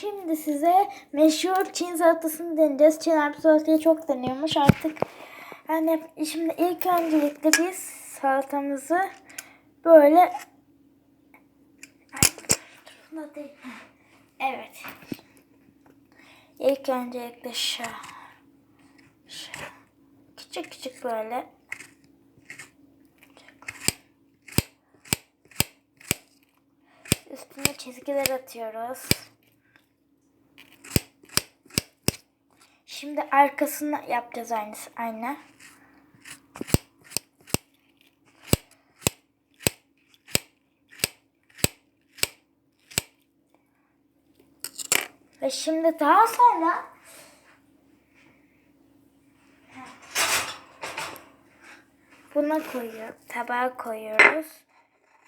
Şimdi size meşhur Çin salatasını deneyeceğiz. Çin harbi salatayı çok deniyormuş artık. Yani şimdi ilk öncelikle biz salatamızı böyle. Evet. İlk öncelikle şu, şu küçük küçük böyle üstüne çizgiler atıyoruz. Şimdi arkasını yapacağız aynı aynı. Ve şimdi daha sonra buna koyuyor, tabağa koyuyoruz.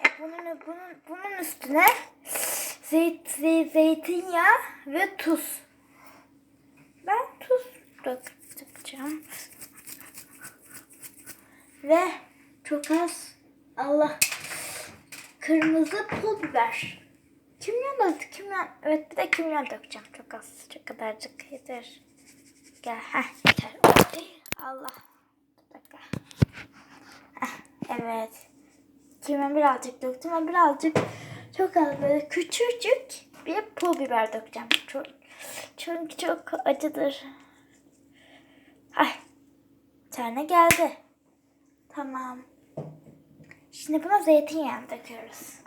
E bunun, bunun, bunun üstüne zeyt, zey- zeytinyağı ve tuz. Dökeceğim. Ve çok az Allah kırmızı pul biber. Kimyon da kimyon. Evet bir de kimyon dökeceğim. Çok az. Çok kadarcık yeter. Gel. Heh yeter. Allah. Bir dakika. Evet. Kimyon birazcık döktüm ama birazcık çok az böyle küçücük bir pul biber dökeceğim. Çok, çünkü çok acıdır. Ay. Tane geldi. Tamam. Şimdi buna zeytinyağı döküyoruz.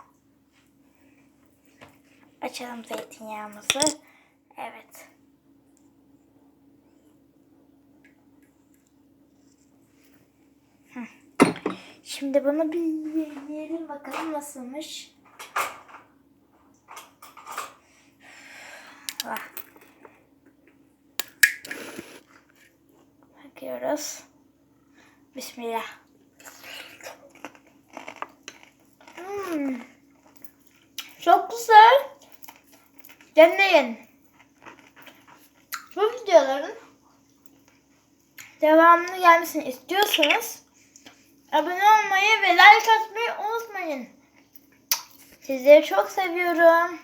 Açalım zeytinyağımızı. Evet. Şimdi bunu bir yiyelim bakalım nasılmış. Bakıyoruz. Bismillah. Hmm. Çok güzel. Deneyin. Bu videoların devamını gelmesini istiyorsanız abone olmayı ve like atmayı unutmayın. Sizleri çok seviyorum.